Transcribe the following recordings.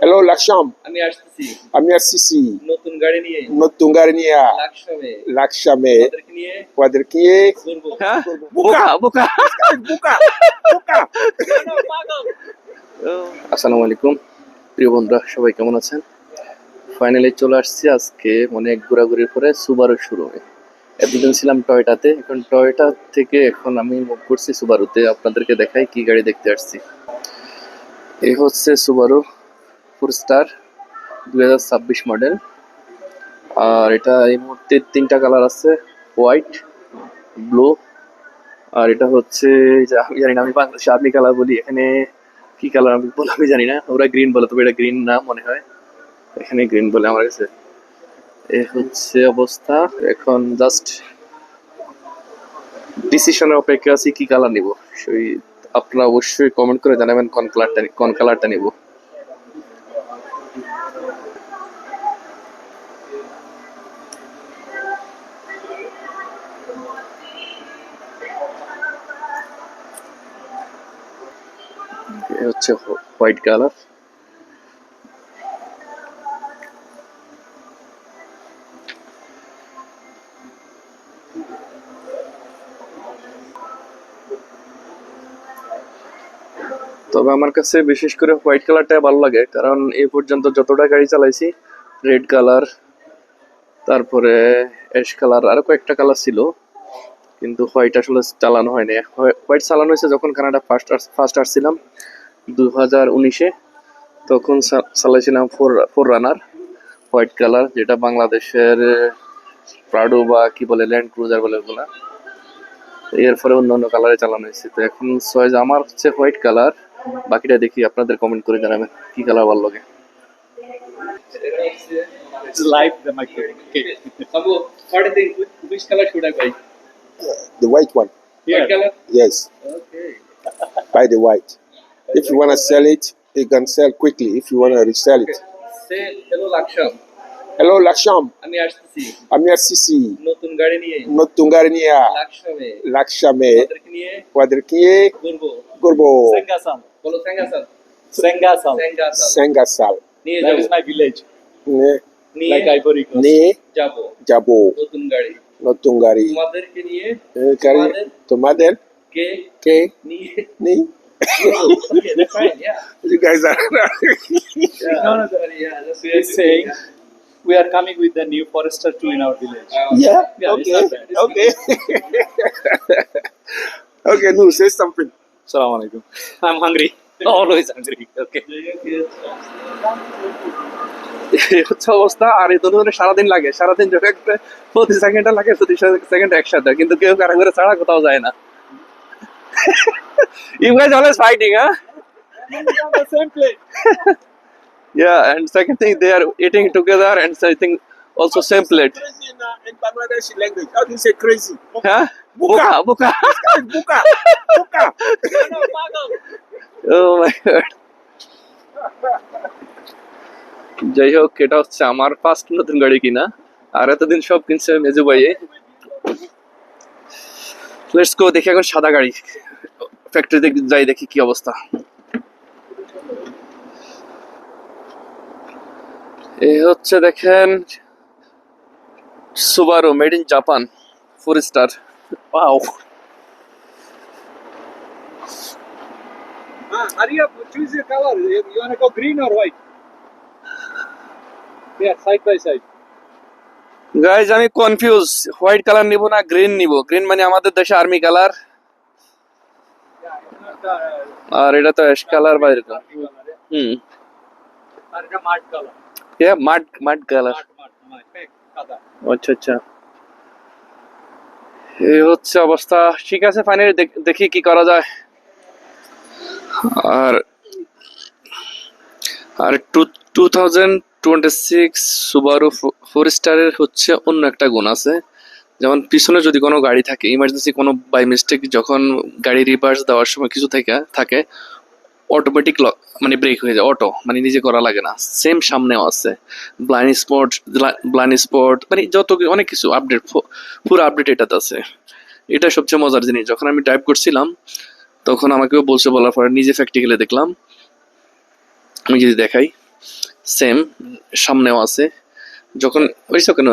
Hello Laksam আমি আসতেছি। আমি আসছি নতুন গাড়ি নিয়ে। নতুন গাড়ি নিয়ে লাকসামে। লাকসামে। নিয়ে ওদেরকে ঘুরবো। বোকা। বোকা। বুকা। বুকা। আসসালামু আলাইকুম। প্রিয় বন্ধুরা সবাই কেমন আছেন? ফাইনালি চলে আসছি আজকে অনেক ঘোরাঘুরির পরে সুবারু শোরুমে এতদিন ছিলাম টয়টাতে এখন টয়টা থেকে এখন আমি মুভ করছি সুবারুতে আপনাদেরকে দেখাই কি গাড়ি দেখতে আসছি। এই হচ্ছে সুবারু ফোর স্টার দুই হাজার ছাব্বিশ মডেল আর এটা এই মুহূর্তে তিনটা কালার আছে হোয়াইট ব্লু আর এটা হচ্ছে আমি জানি না, আমি বাংলাদেশে আর্মি কালার বলি, এখানে কি কালার আমি বলে আমি জানি না, ওরা গ্রিন বলে, তবে এটা গ্রিন না মনে হয়। এখানে গ্রিন বলে আমার কাছে। এ হচ্ছে অবস্থা, এখন জাস্ট ডিসিশনের অপেক্ষা আছি, কি কালার নিব? সেই আপনারা অবশ্যই কমেন্ট করে জানাবেন, কোন কালারটা কোন কালারটা নিব। এ হচ্ছে হোয়াইট কালার। তবে আমার কাছে বিশেষ করে হোয়াইট কালারটা ভালো লাগে, কারণ এই পর্যন্ত যতটা গাড়ি চালাইছি, রেড কালার, তারপরে অ্যাশ কালার, আরও কয়েকটা কালার ছিল, কিন্তু হোয়াইট আসলে চালানো হয়নি। হোয়াইট চালানো হয়েছে যখন কানাডা ফার্স্ট ফার্স্ট আসছিলাম দু হাজার উনিশে তখন চালাইছিলাম four four runner white colour যেটা বাংলাদেশের প্রাডো বা কি বলে ল্যান্ড ক্রুজার বলে ওগুলা এর পরে অন্য অন্য কালারে চালানো হয়েছে তো এখন সয়েজ আমার হচ্ছে হোয়াইট কালার বাকিটা দেখি আপনাদের কমেন্ট করে জানাবেন কি কালার ভালো লাগে It's live the microphone. Okay. Sabu, what do you? Which, which color should I buy? the white one Here. White color? yes Okay. buy the white if you want to sell it you can sell quickly if you want to resell it. Say hello Laksam hello Laksam আমি আসতেছি আমি আসছি নতুন গাড়ি নিয়ে নতুন গাড়ি নিয়ে লাকসামে লাকসামে তাদেরকে নিয়ে ওদেরকে ঘুরবো করব Sengasal. বলো স্যাঙ্গাসাল Sengasal. স্যাঙ্গাসাল সেঙ্গাসাল নিয়ে That যাব is my village. নিয়ে নিয়ে Like Ivory Coast. নিয়ে যাব যাব নতুন গাড়ি নতুন গাড়ি তোমাদেরকে নিয়ে এ, গাড়ি তোমাদের তোমাদের কে কে নিয়ে নি okay, that's fine, yeah. you guys are yeah. No, no, Sorry, yeah, that's He's saying Yeah. we are coming with the new Forester 2 in our village. Uh, yeah Yeah, it's okay not bad. It's okay okay no say something Assalamu alaikum. I'm hungry. Always hungry. Okay. হচ্ছে অবস্থা আর এই দুজনে সারাদিন লাগে সারাদিন যখন একটা প্রতি সেকেন্ডে লাগে প্রতি সেকেন্ড একসাথে কিন্তু কেউ কারও করে ছাড়া কোথাও যায় না ইউ গাইজ অলওয়েজ ফাইটিং হ্যাঁ the same place. Yeah, and second thing, they are eating together, and I think also same plate. crazy in, uh, in Bangladeshi language how do you say crazy Huh? Buka. Buka, buka. buka buka Oh my god. যাই হোক এটা হচ্ছে আমার first নতুন গাড়ি কিনা আর এতদিন সব কিনছে মেজু ভাইয়ে লেটস দেখি এখন সাদা গাড়ি। ফ্যাক্টরিতে যাই দেখি কি অবস্থা। এই হচ্ছে দেখেন Subaru made in Japan four star পাও হ্যাঁ আর you choose you green or white side by side guys আমি কনফিউজ হোয়াইট কালার নিব না গ্রিন নিব। গ্রিন মানে আমাদের দেশে আর্মি কালার আর এটা তো অ্যাশ কালার বা এরকম। হুম। কালার. আচ্ছা আচ্ছা। এই হচ্ছে অবস্থা। ঠিক আছে ফাইনালি দেখি কি করা যায়। আর আর two two thousand twenty six Subaru four স্টারের হচ্ছে অন্য একটা গুণ আছে। যেমন পিছনে যদি কোনো গাড়ি থাকে ইমার্জেন্সি কোনো বাই মিস্টেক যখন গাড়ি রিভার্স দেওয়ার সময় কিছু থেকে, থাকে অটোমেটিক মানে ব্রেক হয়ে যায় অটো মানে নিজে করা লাগে না। সেম সামনেও আছে। ব্লাইন্ড স্পট ব্লাইন্ড স্পট মানে যত অনেক কিছু আপডেট পুরো আপডেট এটাতে আছে। এটা সবচেয়ে মজার জিনিস। যখন আমি ড্রাইভ করছিলাম, তখন আমাকেও বলছে বলার পরে নিজে প্র্যাকটিক্যালি দেখলাম। আমি যদি দেখাই সেম সামনেও আছে। যখন ওই কেন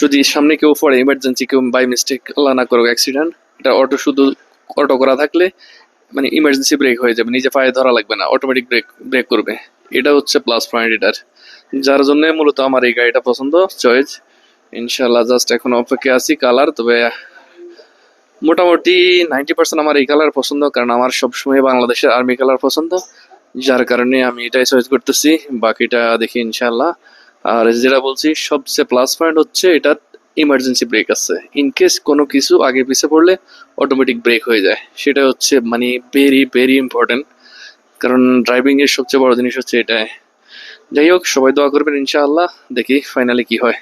যদি সামনে কেউ পড়ে ইমার্জেন্সি কেউ বাই মিস্টেক আল্লাহ না করো অ্যাক্সিডেন্ট এটা অটো শুধু অটো করা থাকলে মানে ইমার্জেন্সি ব্রেক হয়ে যাবে, নিজে পায়ে ধরা লাগবে না অটোমেটিক ব্রেক ব্রেক করবে। এটা হচ্ছে প্লাস পয়েন্ট এটার। যার জন্য মূলত আমার এই গাড়িটা পছন্দ চয়েস ইনশাল্লাহ জাস্ট এখন অপেক্ষা আছি কালার তবে মোটামুটি নাইনটি পার্সেন্ট আমার এই কালার পছন্দ, কারণ আমার সবসময় বাংলাদেশের আর্মি কালার পছন্দ। যার কারণে আমি এটাই চয়েস করতেছি, বাকিটা দেখি ইনশাল্লাহ আর যেটা বলছি, সবচেয়ে প্লাস পয়েন্ট হচ্ছে এটা ইমার্জেন্সি ব্রেক আছে। ইন কেস কোনো কিছু আগে পিছে পড়লে অটোমেটিক ব্রেক হয়ে যায়। সেটা হচ্ছে মানে ভেরি ভেরি ইম্পর্টেন্ট কারণ ড্রাইভিং এর সবচেয়ে বড় জিনিস হচ্ছে এটাই। যাই হোক, সবাই দোয়া করবেন ইনশাআল্লাহ, দেখি ফাইনালি কি হয়।